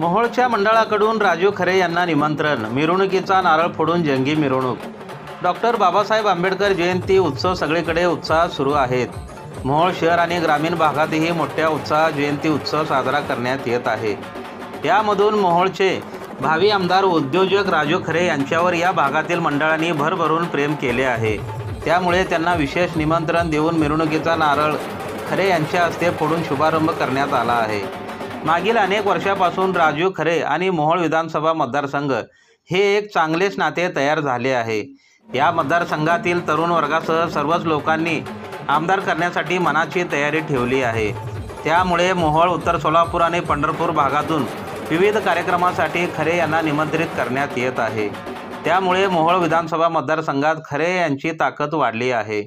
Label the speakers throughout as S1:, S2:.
S1: मोहोळच्या मंडळाकडून राजू खरे यांना निमंत्रण. मिरवणुकीचा नारळ फोडून जंगी मिरवणूक. डॉक्टर बाबासाहेब आंबेडकर जयंती उत्सव सगळीकडे उत्साहात सुरू आहेत. मोहोळ शहर आणि ग्रामीण भागातही मोठ्या उत्साहात जयंती उत्सव साजरा करण्यात येत आहे. यामधून मोहोळचे भावी आमदार उद्योजक राजू खरे यांच्यावर या भागातील मंडळांनी भरभरून प्रेम केले आहे. त्यामुळे त्यांना विशेष निमंत्रण देऊन मिरवणुकीचा नारळ खरे यांच्या हस्ते फोडून शुभारंभ करण्यात आला आहे. मागील अनेक वर्षापासून राजू खरे आणि मोहोळ विधानसभा मतदारसंघ हे एक चांगलेच नाते तयार झाले आहे. या मतदारसंघातील तरुण वर्गासह सर्वच लोकांनी आमदार करण्यासाठी मनाची तयारी ठेवली आहे. त्यामुळे मोहोळ उत्तर सोलापूर आणि पंढरपूर भागातून विविध कार्यक्रमासाठी खरे यांना निमंत्रित करण्यात येत आहे. त्यामुळे मोहोळ विधानसभा मतदारसंघात खरे यांची ताकद वाढली आहे.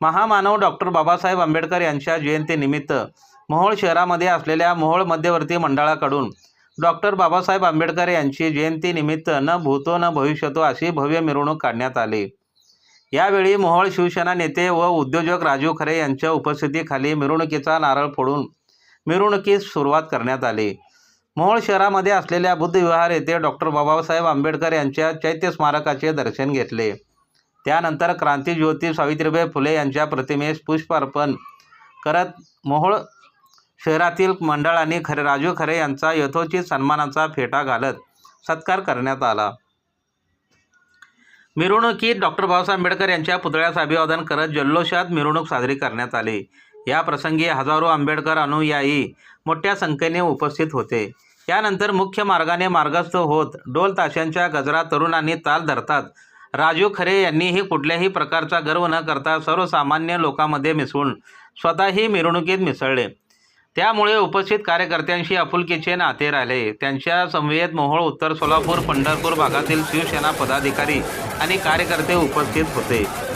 S1: महामानव डॉक्टर बाबासाहेब आंबेडकर यांच्या जयंतीनिमित्त मोहोळ शहरामध्ये असलेल्या मोहोळ मध्यवर्ती मंडळाकडून डॉक्टर बाबासाहेब आंबेडकर यांची जयंतीनिमित्त न भूतो न भविष्यतो अशी भव्य मिरवणूक काढण्यात आली. यावेळी मोहोळ शिवसेना नेते व उद्योजक राजू खरे यांच्या उपस्थितीखाली मिरवणुकीचा नारळ फोडून मिरवणुकीस सुरुवात करण्यात आली. मोहोळ शहरामध्ये असलेल्या बुद्धविहार येथे डॉक्टर बाबासाहेब आंबेडकर यांच्या चैत्य स्मारकाचे दर्शन घेतले. त्यानंतर क्रांतीज्योती सावित्रीबाई फुले यांच्या प्रतिमेस पुष्प अर्पण करत मोहोळ शहरातील मंडळांनी खरे राजू खरे यांचा यथोचित सन्मानाचा फेटा घालत सत्कार करण्यात आला. मिरवणुकीत डॉक्टर बाबासाहेब आंबेडकर यांच्या पुतळ्यास अभिवादन करत जल्लोषात मिरवणूक साजरी करण्यात आली. या प्रसंगी हजारो आंबेडकर अनुयायी मोठ्या संख्येने उपस्थित होते. यानंतर मुख्य मार्गाने मार्गस्थ होत डोल ताशांच्या गजरा तरुणांनी ताल धरतात. राजू खरे यांनीही कुठल्याही प्रकारचा गर्व न करता सर्वसामान्य लोकांमध्ये मिसळून स्वतःही मिरवणुकीत मिसळले. त्यामुळे उपस्थित कार्यकर्त्यांशी आपुलकीचे नाते राहिले. त्यांच्या समवेत मोहोळ उत्तर सोलापूर पंढरपूर भागातील शिवसेना पदाधिकारी आणि कार्यकर्ते उपस्थित होते.